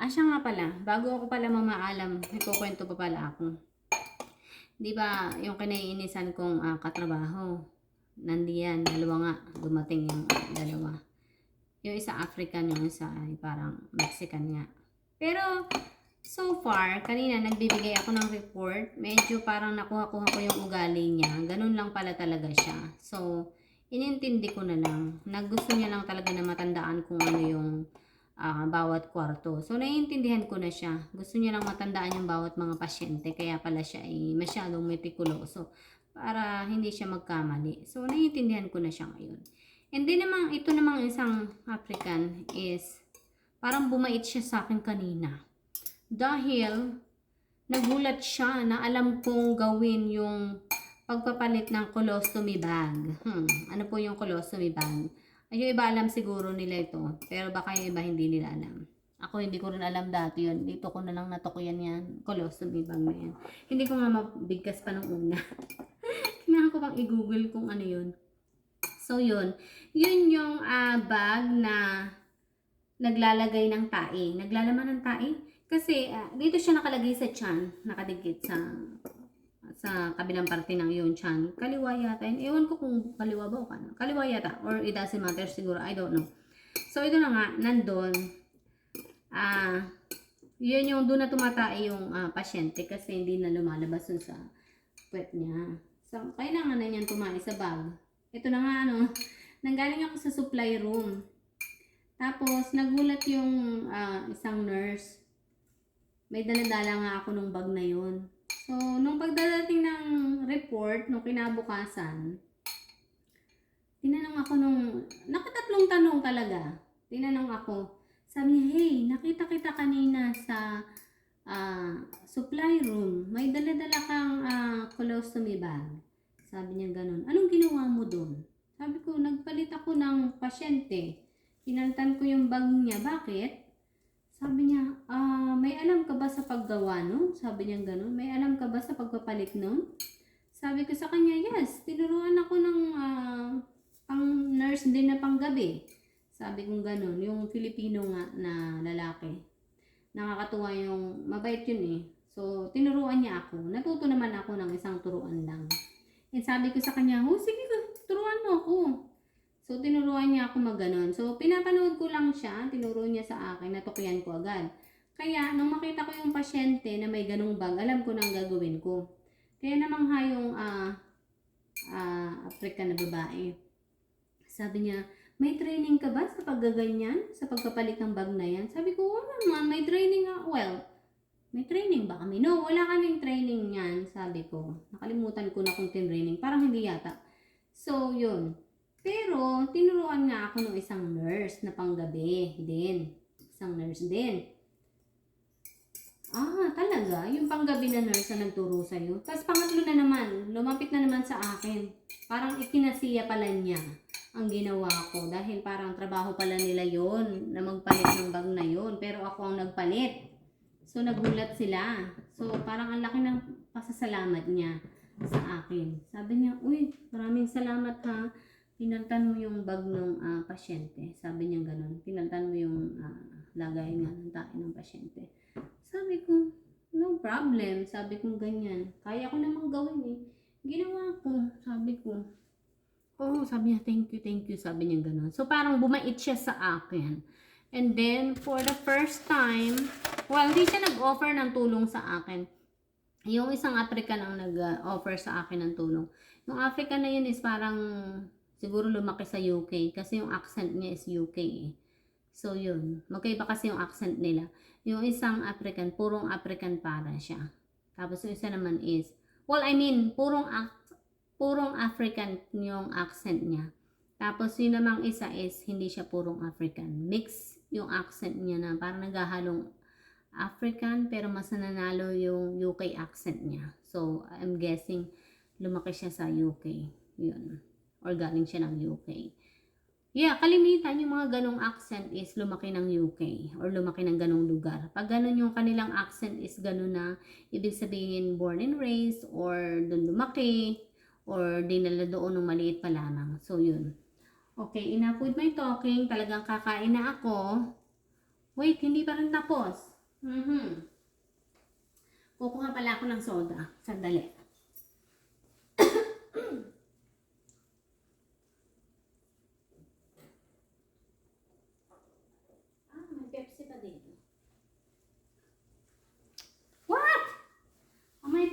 Ah, nga pala, bago ako pala mamaalam, nagkukwento pa pala ako. Di ba, yung kinaiinisan kong ah, katrabaho, nandiyan, dalawa nga, dumating yung dalawa. Yung isa African, yung isa ay parang Mexican nga. Pero, so far, kanina nagbibigay ako ng report, medyo parang nakuha-kuha ko yung ugali niya. Ganun lang pala talaga siya. So, inintindi ko na lang. Nagusto niya lang talaga na matandaan kung ano yung ah, bawat kwarto. So, naiintindihan ko na siya. Gusto niya lang matandaan yung bawat mga pasyente. Kaya pala siya ay masyadong metikuloso para hindi siya magkamali. So, naiintindihan ko na siya ngayon. And then namang, ito namang isang African is parang bumait siya sa akin kanina. Dahil nagulat siya na alam kong gawin yung pagpapalit ng colostomy bag. Hmm, ano po yung colostomy bag? Ay, yung iba alam siguro nila ito. Pero baka yung iba hindi nila alam. Ako hindi ko rin alam dati yun. Dito ko na lang natukuyan yan. Colostomy bag na yan. Hindi ko nga mabigkas pa nung una. Kailangan ko pang i-google kung ano yun. So yun. Yun yung ah, bag na naglalagay ng tae. Naglalaman ng tae. Kasi ah, dito siya nakalagay sa tiyan. Nakadikit sa sa kabilang parte ng yung tiyan. Kaliwa yata. yun. Ewan ko kung kaliwa ba o kanan. Kaliwa yata. Or it doesn't matter siguro. I don't know. So, ito na nga. Nandun. Ah, yun yung doon na tumatae yung ah, pasyente kasi hindi na lumalabas dun sa puwet niya. So, kailangan na niyan tumae sa bag. Ito na nga ano. Nanggaling ako sa supply room. Tapos, nagulat yung ah, isang nurse. May daladala nga ako nung bag na yun. So, nung pagdadating ng report, nung kinabukasan, tinanong ako nung, nakatatlong tanong talaga. Tinanong ako, sabi niya, hey, nakita kita kanina sa ah, supply room. May daladala kang ah, colostomy bag. Sabi niya ganun. Anong ginawa mo doon? Sabi ko, nagpalit ako ng pasyente. Pinalitan ko yung bag niya. Bakit? Sabi niya, ah, may alam ka ba sa paggawa nun? Sabi niya ganun. May alam ka ba sa pagpapalit nun? Sabi ko sa kanya, yes. Tinuruan ako ng ah, pang nurse din na panggabi. Sabi kong ganun. Yung Filipino nga na lalaki. Nakakatuwa yung, mabait yun eh. So, tinuruan niya ako. Natuto naman ako ng isang turuan lang. And sabi ko sa kanya, oh sige, turuan mo ako. So, tinuruan niya ako mag-ganon. So, pinapanood ko lang siya, tinuro niya sa akin, natukuyan ko agad. Kaya, nung makita ko yung pasyente na may ganong bag, alam ko na ang gagawin ko. Kaya namang yung ah ah, African na babae. Sabi niya, may training ka ba sa paggaganyan? Sa pagkapalit ng bag na yan? Sabi ko, wala naman, may training nga. Well, may training ba kami? No, wala kaming training yan, sabi ko. Nakalimutan ko na kung training. Parang hindi yata. So, yun. Pero, tinuruan nga ako ng isang nurse na panggabi din. Isang nurse din. Ah, talaga? Yung panggabi na nurse na nagturo sa'yo? Tapos pangatlo na naman, lumapit na naman sa akin. Parang ikinasiya pala niya ang ginawa ko. Dahil parang trabaho pala nila yon na magpalit ng bag na yon Pero ako ang nagpalit. So, nagulat sila. So, parang ang laki ng pasasalamat niya sa akin. Sabi niya, uy, maraming salamat ha. Pinaltan mo yung bag ng ah, pasyente. Sabi niya ganun. Pinaltan mo yung ah, lagay nga ng tae ng pasyente. Sabi ko, no problem. Sabi ko ganyan. Kaya ko namang gawin eh. Ginawa ko. Sabi ko, oh, sabi niya, thank you, thank you. Sabi niya ganun. So, parang bumait siya sa akin. And then, for the first time, well, hindi siya nag-offer ng tulong sa akin. Yung isang African ang nag-offer sa akin ng tulong. Yung African na yun is parang siguro lumaki sa UK kasi yung accent niya is UK eh. So yun, magkaiba kasi yung accent nila. Yung isang African, purong African para siya. Tapos yung isa naman is, well I mean, purong purong African yung accent niya. Tapos yun namang isa is hindi siya purong African. Mix yung accent niya na parang naghahalong African pero mas nanalo yung UK accent niya. So I'm guessing lumaki siya sa UK. Yun. Or galing siya ng UK. Yeah, kalimitan yung mga ganong accent is lumaki ng UK or lumaki ng ganong lugar. Pag ganon yung kanilang accent is ganon na ibig sabihin born and raised or doon lumaki or dinala doon nung maliit pa lamang. So yun. Okay, enough with my talking. Talagang kakain na ako. Wait, hindi pa rin tapos. Mhm. Kukuha pala ako ng soda. Sandali. ah, may Pepsi pa dito. What? Ah, may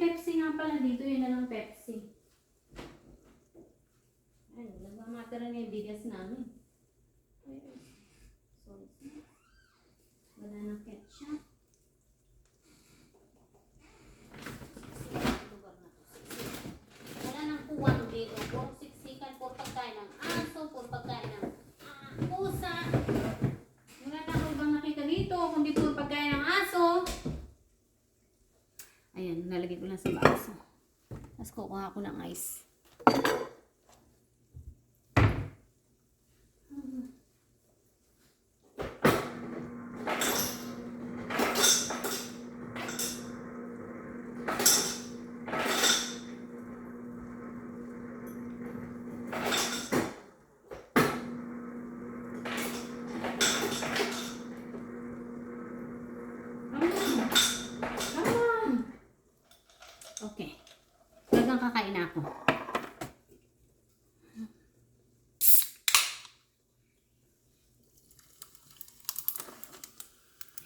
Nga pala dito. Yun na lang Pepsi. Ay, nagmamatera na yung bigas namin. Sorry. Wala ketchup. Na to. Wala nang kuwang dito. Puro siksikan, puro pagkain ng aso, puro pagkain ng ah, pusa. Wala na ako ibang nakita dito, kundi puro pagkain ng aso. Ayan, nalagay ko lang sa baso. Tapos kukuha ko ng ice. Come on. Come on. Okay. Talagang kakain na ako.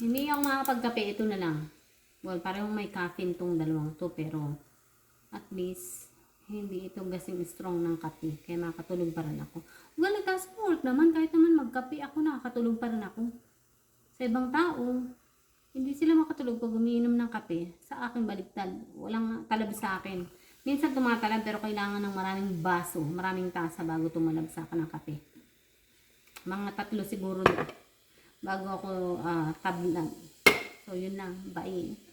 Hindi ako makakapagkape. Ito na lang. Well, parang may caffeine tong dalawang to pero at least hindi ito gasing strong ng kape. Kaya makakatulog pa rin ako. Well, nagka-sport naman. Kahit naman magkape ako, nakakatulog pa rin ako. Sa ibang tao, hindi sila makatulog pag umiinom ng kape. Sa akin, baliktad. Walang talab sa akin. Minsan tumatalab pero kailangan ng maraming baso, maraming tasa bago tumalab sa akin ng kape. Mga tatlo siguro bago ako uh, tablan. So, yun lang. Bye.